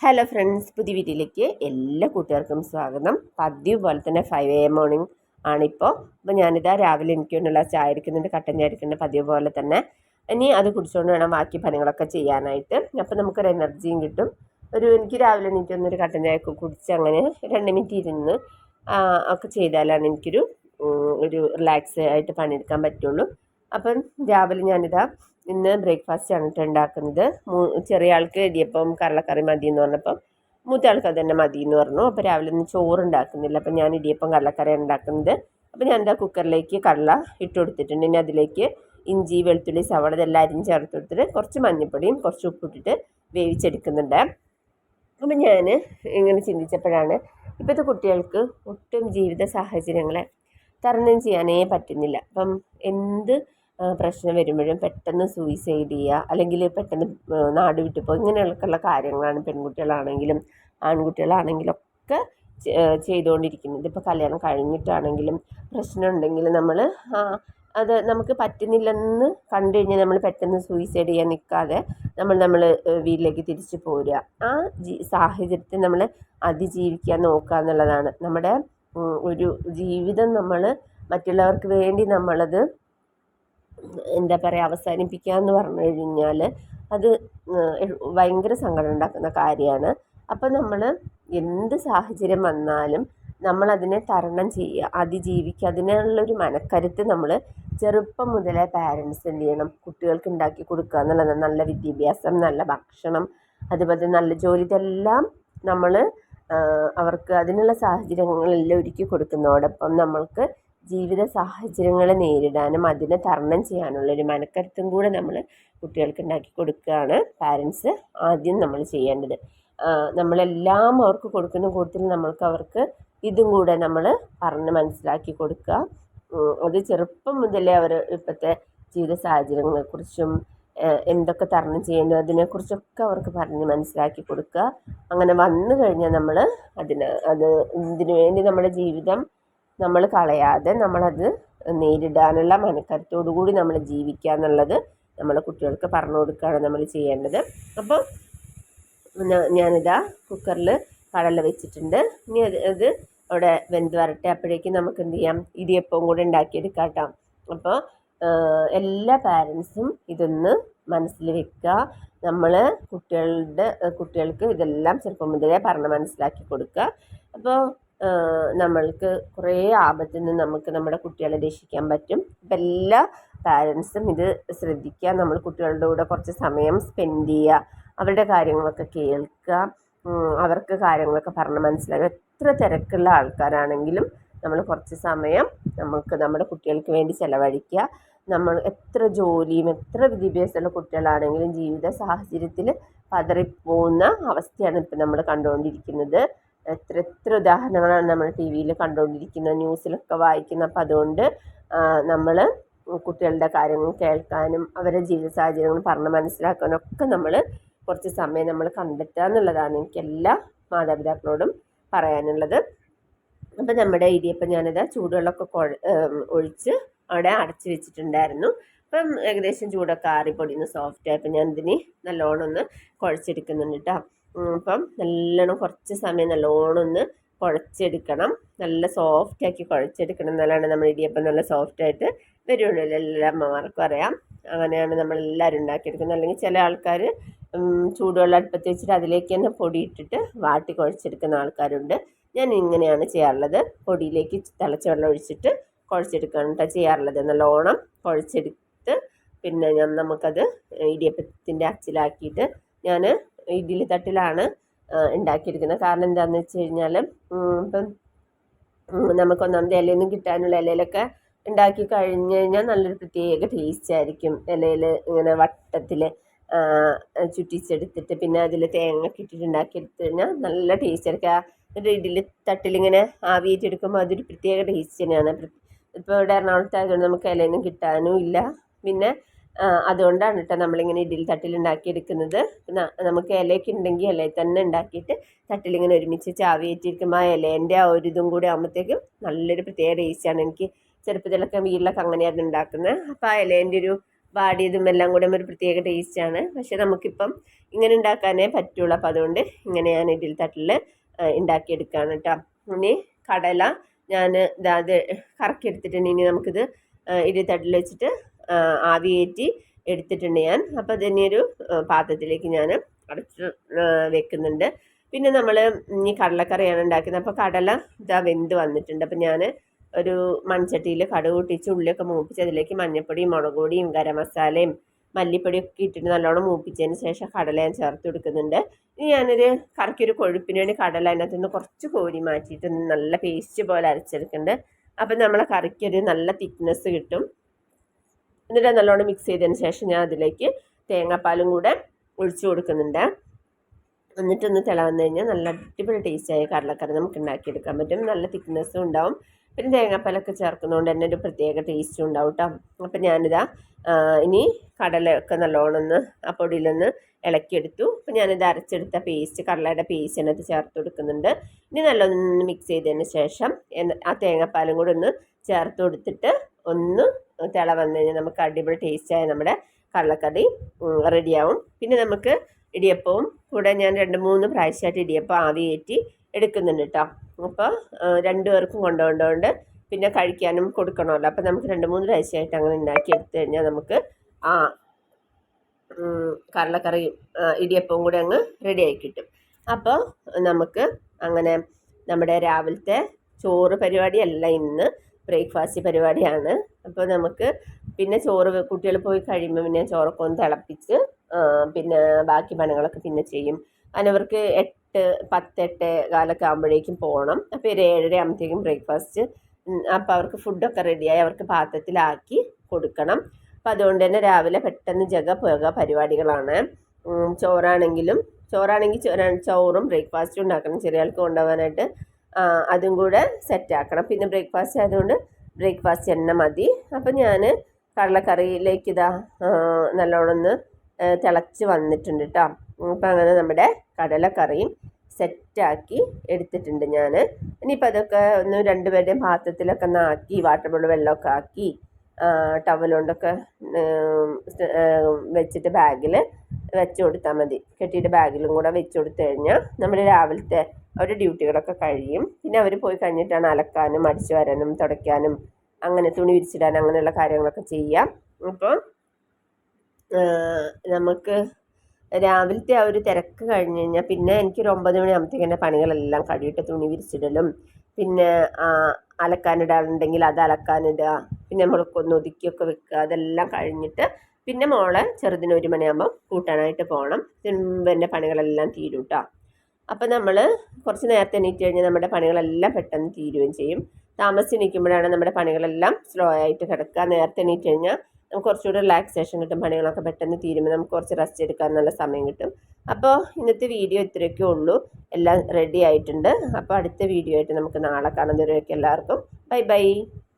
Hello friends പുതിയ വീട്ടിലേക്ക് എല്ലാ കൂട്ടുകാർക്കും സ്വാഗതം. പതിവ് പോലെ തന്നെ ഫൈവ് എ മോർണിംഗ് ആണിപ്പോൾ അപ്പോൾ ഞാനിതാ രാവിലെ എനിക്ക് വേണ്ടിയുള്ള ചായ എടുക്കുന്നുണ്ട് കട്ടൻ ചായ എടുക്കുന്നുണ്ട് പതിവ് പോലെ തന്നെ. ഇനി അത് കുടിച്ചുകൊണ്ട് വേണം ബാക്കി പണികളൊക്കെ ചെയ്യാനായിട്ട്. അപ്പോൾ നമുക്കൊരു എനർജിയും കിട്ടും. ഒരു എനിക്ക് രാവിലെ എനിക്ക് എനിക്കൊന്നൊരു കട്ടൻ ചായ ഒക്കെ കുടിച്ച് അങ്ങനെ രണ്ട് മിനിറ്റ് ഇരുന്ന് ഒക്കെ ചെയ്താലാണ് എനിക്കൊരു ഒരു റിലാക്സ് ആയിട്ട് പണിയെടുക്കാൻ പറ്റുള്ളൂ. അപ്പം രാവിലെ ഞാനിതാ ഇന്ന് ബ്രേക്ക്ഫാസ്റ്റ് ആണ് കേട്ടോ ഉണ്ടാക്കുന്നത് ചെറിയ ആൾക്ക് ഇടിയപ്പം കടലക്കറി മതി എന്ന് പറഞ്ഞപ്പം മൂത്ത ആൾക്ക് അത് തന്നെ മതി എന്ന് പറഞ്ഞു. അപ്പോൾ രാവിലെ ഒന്നും ചോറ് ഉണ്ടാക്കുന്നില്ല അപ്പം ഞാൻ ഇടിയപ്പം കടലക്കറിയാണ് ഉണ്ടാക്കുന്നത് അപ്പോൾ ഞാൻ എന്താ കുക്കറിലേക്ക് കടല ഇട്ട് കൊടുത്തിട്ടുണ്ട്. ഇനി അതിലേക്ക് ഇഞ്ചി വെളുത്തുള്ളി സവാള ഇതെല്ലാം അരിഞ്ഞ് ചേർത്ത് കൊടുത്തിട്ട് കുറച്ച് മഞ്ഞൾപ്പൊടിയും കുറച്ച് ഉപ്പിട്ടിട്ട് വേവിച്ചെടുക്കുന്നുണ്ട്. അപ്പം ഞാൻ ഇങ്ങനെ ചിന്തിച്ചപ്പോഴാണ് ഇപ്പോഴത്തെ കുട്ടികൾക്ക് ഒട്ടും ജീവിത സാഹചര്യങ്ങളെ തരണം ചെയ്യാനേ പറ്റുന്നില്ല. അപ്പം എന്ത് പ്രശ്നം വരുമ്പോഴും പെട്ടെന്ന് സൂയിസൈഡ് ചെയ്യുക. അല്ലെങ്കിൽ പെട്ടെന്ന് നാട് വിട്ടു പോകുക. ഇങ്ങനെയൊക്കെയുള്ള കാര്യങ്ങളാണ് പെൺകുട്ടികളാണെങ്കിലും ആൺകുട്ടികളാണെങ്കിലും ഒക്കെ ചെയ്തുകൊണ്ടിരിക്കുന്നത്. ഇപ്പോൾ കല്യാണം കഴിഞ്ഞിട്ടാണെങ്കിലും പ്രശ്നം ഉണ്ടെങ്കിൽ നമ്മൾ അത് നമുക്ക് പറ്റുന്നില്ലെന്ന് കണ്ടു കഴിഞ്ഞാൽ നമ്മൾ പെട്ടെന്ന് സൂയിസൈഡ് ചെയ്യാൻ നിൽക്കാതെ നമ്മൾ നമ്മൾ വീട്ടിലേക്ക് തിരിച്ചു പോരുക. ആ ജീ സാഹചര്യത്തെ നമ്മൾ അതിജീവിക്കാൻ നോക്കുക എന്നുള്ളതാണ്. നമ്മുടെ ഒരു ജീവിതം നമ്മൾ മറ്റുള്ളവർക്ക് വേണ്ടി നമ്മളത് എന്താ പറയുക അവസാനിപ്പിക്കുക എന്ന് പറഞ്ഞു കഴിഞ്ഞാൽ അത് ഭയങ്കര സങ്കടം ഉണ്ടാക്കുന്ന കാര്യമാണ്. അപ്പം നമ്മൾ എന്ത് സാഹചര്യം വന്നാലും നമ്മളതിനെ തരണം ചെയ്യുക അതിജീവിക്കുക. അതിനുള്ളൊരു മനക്കരുത്ത് നമ്മൾ ചെറുപ്പം മുതലേ പാരൻസ് എന്ത് ചെയ്യണം? കുട്ടികൾക്ക് ഉണ്ടാക്കി കൊടുക്കുക എന്നുള്ളത് നല്ല വിദ്യാഭ്യാസം നല്ല ഭക്ഷണം അതുപോലെ നല്ല ജോലി ഇതെല്ലാം നമ്മൾ അവർക്ക് അതിനുള്ള സാഹചര്യങ്ങളെല്ലാം ഒരുക്കി കൊടുക്കുന്നതോടൊപ്പം നമ്മൾക്ക് ജീവിത സാഹചര്യങ്ങളെ നേരിടാനും അതിനെ തരണം ചെയ്യാനുള്ള ഒരു മനക്കരുത്തും കൂടെ നമ്മൾ കുട്ടികൾക്ക് ഉണ്ടാക്കി കൊടുക്കുകയാണ് പാരൻസ് ആദ്യം നമ്മൾ ചെയ്യേണ്ടത്. നമ്മളെല്ലാം അവർക്ക് കൊടുക്കുന്ന കൂട്ടത്തിൽ നമ്മൾക്ക് അവർക്ക് ഇതും കൂടെ നമ്മൾ പറഞ്ഞ് മനസ്സിലാക്കി കൊടുക്കുക. അത് ചെറുപ്പം മുതലേ അവർ ഇപ്പോഴത്തെ ജീവിത സാഹചര്യങ്ങളെക്കുറിച്ചും എന്തൊക്കെ തരണം ചെയ്യുന്നു അതിനെക്കുറിച്ചൊക്കെ അവർക്ക് പറഞ്ഞ് മനസ്സിലാക്കി കൊടുക്കുക. അങ്ങനെ വന്നു കഴിഞ്ഞാൽ നമ്മൾ അതിന് അത് ഇതിനു വേണ്ടി നമ്മുടെ ജീവിതം നമ്മൾ കളയാതെ നമ്മളത് നേരിടാനുള്ള മനക്കരുത്തോടു കൂടി നമ്മൾ ജീവിക്കുക എന്നുള്ളത് നമ്മൾ കുട്ടികൾക്ക് പറഞ്ഞു കൊടുക്കുകയാണ് നമ്മൾ ചെയ്യേണ്ടത്. അപ്പോൾ ഞാനിതാ കുക്കറിൽ കടല വെച്ചിട്ടുണ്ട്. ഇനി അത് അവിടെ വെന്ത് വരട്ടെ അപ്പോഴേക്കും നമുക്ക് എന്ത് ചെയ്യാം? ഇടിയപ്പവും കൂടെ ഉണ്ടാക്കിയെടുക്കാം കേട്ടോ. അപ്പോൾ എല്ലാ പാരൻസും ഇതൊന്ന് മനസ്സിൽ വെക്കുക. നമ്മൾ കുട്ടികളുടെ കുട്ടികൾക്ക് ഇതെല്ലാം ചെറുപ്പം മുതലേ പറഞ്ഞ് മനസ്സിലാക്കി കൊടുക്കുക. അപ്പോൾ നമ്മൾക്ക് കുറേ ആപത്തിൽ നിന്ന് നമുക്ക് നമ്മുടെ കുട്ടികളെ രക്ഷിക്കാൻ പറ്റും. അപ്പം എല്ലാ പാരൻസും ഇത് ശ്രദ്ധിക്കുക. നമ്മൾ കുട്ടികളുടെ കൂടെ കുറച്ച് സമയം സ്പെൻഡ് ചെയ്യുക. അവരുടെ കാര്യങ്ങളൊക്കെ കേൾക്കുക. അവർക്ക് കാര്യങ്ങളൊക്കെ പറഞ്ഞ് മനസ്സിലാക്കുക. എത്ര തിരക്കുള്ള ആൾക്കാരാണെങ്കിലും നമ്മൾ കുറച്ച് സമയം നമുക്ക് നമ്മുടെ കുട്ടികൾക്ക് വേണ്ടി ചിലവഴിക്കുക. നമ്മൾ എത്ര ജോലിയും എത്ര വിദ്യാഭ്യാസമുള്ള കുട്ടികളാണെങ്കിലും ജീവിത സാഹചര്യത്തിൽ പതറിപ്പോകുന്ന അവസ്ഥയാണ് ഇപ്പം നമ്മൾ കണ്ടുകൊണ്ടിരിക്കുന്നത്. എത്ര എത്ര ഉദാഹരണങ്ങളാണ് നമ്മൾ ടി വിയിൽ കണ്ടുകൊണ്ടിരിക്കുന്നത് ന്യൂസിലൊക്കെ വായിക്കുന്നത്. അപ്പം അതുകൊണ്ട് നമ്മൾ കുട്ടികളുടെ കാര്യങ്ങൾ കേൾക്കാനും അവരുടെ ജീവിത സാഹചര്യങ്ങൾ പറഞ്ഞ് മനസ്സിലാക്കാനും ഒക്കെ നമ്മൾ കുറച്ച് സമയം നമ്മൾ കണ്ടെത്തുക എന്നുള്ളതാണ് എനിക്ക് എല്ലാ മാതാപിതാക്കളോടും പറയാനുള്ളത്. അപ്പം നമ്മുടെ ഇടിയപ്പം ഞാനത് ചൂടുവെള്ളമൊക്കെ കുഴ ഒഴിച്ച് അവിടെ അടച്ചു വെച്ചിട്ടുണ്ടായിരുന്നു. അപ്പം ഏകദേശം ചൂടൊക്കെ ആറിപ്പൊടിയുന്ന സോഫ്റ്റ് ആയപ്പോൾ ഞാൻ ഇതിന് നല്ലോണം ഒന്ന് കുഴച്ചെടുക്കുന്നുണ്ട് കേട്ടോ. അപ്പം നല്ലോണം കുറച്ച് സമയം നല്ലോണം ഒന്ന് കുഴച്ചെടുക്കണം. നല്ല സോഫ്റ്റ് ആക്കി കുഴച്ചെടുക്കണം. എന്നാലാണ് നമ്മൾ ഇടിയപ്പം നല്ല സോഫ്റ്റ് ആയിട്ട് വരുള്ളൂ. എല്ലാ അമ്മമാർക്കും അറിയാം. അങ്ങനെയാണ് നമ്മൾ നമ്മളെല്ലാവരും ഉണ്ടാക്കിയെടുക്കുന്നത്. അല്ലെങ്കിൽ ചില ആൾക്കാർ ചൂടുവെള്ളം അടുപ്പത്ത് വെച്ചിട്ട് അതിലേക്ക് തന്നെ പൊടിയിട്ടിട്ട് വാട്ടി കുഴച്ചെടുക്കുന്ന ആൾക്കാരുണ്ട്. ഞാൻ ഇങ്ങനെയാണ് ചെയ്യാറുള്ളത്. പൊടിയിലേക്ക് തിളച്ച വെള്ളം ഒഴിച്ചിട്ട് കുഴച്ചെടുക്കുകയാണ് കേട്ടോ ചെയ്യാറുള്ളത്. നല്ലോണം കുഴച്ചെടുത്ത് പിന്നെ ഞാൻ നമുക്കത് ഇടിയപ്പത്തിന്റെ അച്ചിലാക്കിയിട്ട് ഞാൻ ഇഡ്ഡലി തട്ടിലാണ് ഉണ്ടാക്കിയിരിക്കുന്നത്. കാരണം എന്താണെന്ന് വെച്ച് കഴിഞ്ഞാൽ ഇപ്പം നമുക്ക് ഒന്നാമത് ഇലയൊന്നും കിട്ടാനുള്ള ഇലയിലൊക്കെ ഉണ്ടാക്കി കഴിഞ്ഞ് കഴിഞ്ഞാൽ നല്ലൊരു പ്രത്യേക ടേസ്റ്റ് ആയിരിക്കും. ഇലയിൽ ഇങ്ങനെ വട്ടത്തിൽ ചുറ്റിച്ചെടുത്തിട്ട് പിന്നെ അതിൽ തേങ്ങ ഇട്ടിട്ട് ഉണ്ടാക്കിയെടുത്ത് കഴിഞ്ഞാൽ നല്ല ടേസ്റ്റ് ആയിരിക്കും. എന്നിട്ട് ഇഡ്ഡലി തട്ടിലിങ്ങനെ ആവിയേറ്റെടുക്കുമ്പോൾ അതൊരു പ്രത്യേക ടേസ്റ്റ് തന്നെയാണ്. ഇപ്പോൾ ഇവിടെ എറണാകുളത്ത് ആയതുകൊണ്ട് നമുക്ക് ഇലയൊന്നും കിട്ടാനും ഇല്ല. പിന്നെ അതുകൊണ്ടാണ് കേട്ടോ നമ്മളിങ്ങനെ ഇഡ്ഡലി തട്ടിൽ ഉണ്ടാക്കിയെടുക്കുന്നത്. നമുക്ക് ഇലയൊക്കെ ഉണ്ടെങ്കിൽ ഇലയിൽ തന്നെ ഉണ്ടാക്കിയിട്ട് തട്ടിലിങ്ങനെ ഒരുമിച്ച് ചാവിയേറ്റിരിക്കുമ്പോൾ ആ ഇലേന്റെ ആ ഒരു ഇതും കൂടി ആകുമ്പോഴത്തേക്കും നല്ലൊരു പ്രത്യേക ടേസ്റ്റാണ് എനിക്ക് ചെറുപ്പത്തിലൊക്കെ വീട്ടിലൊക്കെ അങ്ങനെയായിരുന്നു ഉണ്ടാക്കുന്നത്. അപ്പോൾ ആ ഇലേന്റെ ഒരു വാടിയതും എല്ലാം കൂടെ ഒരു പ്രത്യേക ടേസ്റ്റാണ് പക്ഷെ നമുക്കിപ്പം ഇങ്ങനെ ഉണ്ടാക്കാനേ പറ്റുള്ളൂ. അപ്പോൾ അതുകൊണ്ട് ഇങ്ങനെ ഞാൻ ഇഡ്ഡലി തട്ടിൽ ഉണ്ടാക്കിയെടുക്കുകയാണ് കേട്ടോ ഇനി കടല ഞാൻ ഇതാ അത് കറക്കി എടുത്തിട്ടുണ്ട് ഇനി നമുക്കിത് ഇഡ്ഡലി തട്ടിൽ വെച്ചിട്ട് ആവിയേറ്റി എടുത്തിട്ടുണ്ട് ഞാൻ. അപ്പോൾ ഒരു പാത്രത്തിലേക്ക് ഞാൻ അടച്ച് വെക്കുന്നുണ്ട്. പിന്നെ നമ്മൾ ഈ കടലക്കറിയാണ് ഉണ്ടാക്കുന്നത്. അപ്പോൾ കടല ഇതാ വെന്ത് വന്നിട്ടുണ്ട്. അപ്പോൾ ഞാൻ ഒരു മൺചട്ടിയിൽ കടുക് കൂട്ടിച്ച് ഉള്ളിയൊക്കെ മൂപ്പിച്ച് അതിലേക്ക് മഞ്ഞൾപ്പൊടിയും മുളക് പൊടിയും ഗരം മസാലയും മല്ലിപ്പൊടിയൊക്കെ ഇട്ടിട്ട് നല്ലോണം മൂപ്പിച്ചതിന് ശേഷം കടല ഞാൻ ചേർത്ത് കൊടുക്കുന്നുണ്ട്. ഇനി ഞാനൊരു കറക്കൊരു കൊഴുപ്പിന് വേണ്ടി കടല അതിനകത്ത് നിന്ന് കുറച്ച് കോരി മാറ്റിയിട്ട് നല്ല പേസ്റ്റ് പോലെ അരച്ചെടുക്കുന്നുണ്ട്. അപ്പം നമ്മളെ കറിക്കൊരു നല്ല തിക്നെസ് കിട്ടും. എന്നിട്ട് നല്ലോണം മിക്സ് ചെയ്തതിന് ശേഷം ഞാൻ അതിലേക്ക് തേങ്ങാപ്പാലും കൂടെ ഒഴിച്ചു കൊടുക്കുന്നുണ്ട്. എന്നിട്ടൊന്ന് തിള വന്നു കഴിഞ്ഞാൽ നല്ല അടിപൊളി ടേസ്റ്റായ കടലക്കറി നമുക്ക് ഉണ്ടാക്കിയെടുക്കാൻ പറ്റും. നല്ല തിക്നെസ്സും ഉണ്ടാവും. പിന്നെ തേങ്ങാപ്പാലൊക്കെ ചേർക്കുന്നതുകൊണ്ട് തന്നെ ഒരു പ്രത്യേക ടേസ്റ്റും ഉണ്ടാവും കേട്ടോ അപ്പം ഞാനിതാ ഇനി കടലയൊക്കെ നല്ലോണം ഒന്ന് ആ പൊടിയിലൊന്ന് ഇളക്കിയെടുത്തു. അപ്പം ഞാനിത് അരച്ചെടുത്ത പേസ്റ്റ് കടലയുടെ പേസ്റ്റ് അതിനകത്ത് ചേർത്ത് കൊടുക്കുന്നുണ്ട്. ഇനി നല്ലൊന്ന് മിക്സ് ചെയ്തതിന് ശേഷം ആ തേങ്ങാപ്പാലും കൂടെ ഒന്ന് ചേർത്ത് കൊടുത്തിട്ട് ഒന്ന് തിള വന്നു കഴിഞ്ഞാൽ നമുക്ക് അടിപൊളി ടേസ്റ്റായ നമ്മുടെ കടലക്കറി റെഡിയാവും പിന്നെ നമുക്ക് ഇടിയപ്പവും കൂടെ ഞാൻ രണ്ട് മൂന്ന് പ്രാവശ്യമായിട്ട് ഇടിയപ്പം ആവിയേറ്റി എടുക്കുന്നുണ്ട് കേട്ടോ അപ്പോൾ രണ്ട് പേർക്കും കൊണ്ടുപോകേണ്ടതുകൊണ്ട് പിന്നെ കഴിക്കാനും കൊടുക്കണമല്ലോ. അപ്പോൾ നമുക്ക് രണ്ട് മൂന്ന് പ്രാവശ്യമായിട്ട് അങ്ങനെ ഉണ്ടാക്കി എടുത്തു കഴിഞ്ഞാൽ നമുക്ക് ആ കടലക്കറി ഇടിയപ്പവും കൂടെ അങ്ങ് റെഡിയായി കിട്ടും. അപ്പോൾ നമുക്ക് അങ്ങനെ നമ്മുടെ രാവിലത്തെ ചോറ് പരിപാടിയല്ല ഇന്ന്. ബ്രേക്ക്ഫാസ്റ്റ് പരിപാടിയാണ്. അപ്പോൾ നമുക്ക് പിന്നെ ചോറ് കുട്ടികൾ പോയി കഴിയുമ്പോൾ പിന്നെ ചോറൊക്കെ ഒന്ന് തിളപ്പിച്ച് പിന്നെ ബാക്കി പണികളൊക്കെ പിന്നെ ചെയ്യും. അതിനവർക്ക് എട്ട് പത്തെട്ട് കാലൊക്കെ ആകുമ്പോഴേക്കും പോകണം അപ്പോൾ ഒരു ഏഴര ആകുമ്പോഴത്തേക്കും ബ്രേക്ക്ഫാസ്റ്റ്. അപ്പോൾ അവർക്ക് ഫുഡൊക്കെ റെഡിയായി അവർക്ക് പാത്രത്തിലാക്കി കൊടുക്കണം. അപ്പോൾ അതുകൊണ്ട് തന്നെ രാവിലെ പെട്ടെന്ന് ജഗ പുക പരിപാടികളാണ്. ചോറാണെങ്കിലും ചോറാണെങ്കിൽ ചോറാണ് ചോറും ബ്രേക്ക്ഫാസ്റ്റും ഉണ്ടാക്കണം. ചെറിയ ആൾക്ക് കൊണ്ടുപോകാനായിട്ട് അതും കൂടെ സെറ്റാക്കണം പിന്നെ ബ്രേക്ക്ഫാസ്റ്റ് ആയതുകൊണ്ട് ബ്രേക്ക്ഫാസ്റ്റ് തന്നെ മതി. അപ്പം ഞാൻ കടലക്കറിയിലേക്ക് ഇതാ നല്ലോണം ഒന്ന് തിളച്ച് വന്നിട്ടുണ്ട് കേട്ടോ അപ്പം അങ്ങനെ നമ്മുടെ കടലക്കറിയും സെറ്റാക്കി എടുത്തിട്ടുണ്ട് ഞാൻ ഇനിയിപ്പോൾ അതൊക്കെ ഒന്ന് രണ്ടുപേരുടെയും പാത്രത്തിലൊക്കെ ഒന്ന് ആക്കി വാട്ടർ ബോൾ വെള്ളമൊക്കെ ആക്കി ടവൽ കൊണ്ടൊക്കെ വെച്ചിട്ട് ബാഗിൽ വെച്ച് കൊടുത്താൽ മതി. കെട്ടിയിട്ട് ബാഗിലും കൂടെ വെച്ച് കൊടുത്തു കഴിഞ്ഞാൽ നമ്മുടെ രാവിലത്തെ അവരുടെ ഡ്യൂട്ടികളൊക്കെ കഴിയും. പിന്നെ അവർ പോയി കഴിഞ്ഞിട്ടാണ് അലക്കാനും അടിച്ചു വരാനും തുടയ്ക്കാനും അങ്ങനെ തുണി വിരിച്ചിടാൻ അങ്ങനെയുള്ള കാര്യങ്ങളൊക്കെ ചെയ്യാം. അപ്പോൾ നമുക്ക് രാവിലത്തെ ആ ഒരു തിരക്ക് കഴിഞ്ഞ് കഴിഞ്ഞാൽ പിന്നെ എനിക്കൊരു ഒമ്പത് മണിയാകുമ്പോഴത്തേക്ക് എന്റെ പണികളെല്ലാം കഴിയിട്ട് തുണി വിരിച്ചിടലും. പിന്നെ അലക്കാനിടാറുണ്ടെങ്കിൽ അത് അലക്കാനിടുക. പിന്നെ നമ്മൾക്കൊന്ന് ഒതുക്കിയൊക്കെ വെക്കുക. അതെല്ലാം കഴിഞ്ഞിട്ട് പിന്നെ മോളെ ചെറുതിന് ഒരു മണിയാകുമ്പോൾ കൂട്ടാനായിട്ട് പോകണം പിന്നെ പണികളെല്ലാം തീരും കേട്ടോ അപ്പോൾ നമ്മൾ കുറച്ച് നേരത്തെ എണീറ്റ് കഴിഞ്ഞാൽ നമ്മുടെ പണികളെല്ലാം പെട്ടെന്ന് തീരുകയും ചെയ്യും. താമസിച്ച് നിൽക്കുമ്പോഴാണ് നമ്മുടെ പണികളെല്ലാം സ്ലോ ആയിട്ട് കിടക്കുക. നേരത്തെ എണീറ്റ് കഴിഞ്ഞാൽ നമുക്ക് കുറച്ചുകൂടി റിലാക്സേഷൻ കിട്ടും. പണികളൊക്കെ പെട്ടെന്ന് തീരുമ്പോൾ നമുക്ക് കുറച്ച് റെസ്റ്റ് എടുക്കാൻ നല്ല സമയം കിട്ടും. അപ്പോൾ ഇന്നത്തെ വീഡിയോ ഇത്രയൊക്കെ ഉള്ളൂ. എല്ലാം റെഡി ആയിട്ടുണ്ട്. അപ്പോൾ അടുത്ത വീഡിയോ ആയിട്ട് നമുക്ക് നാളെ കാണുന്നവരൊക്കെ എല്ലാവർക്കും. Bye bye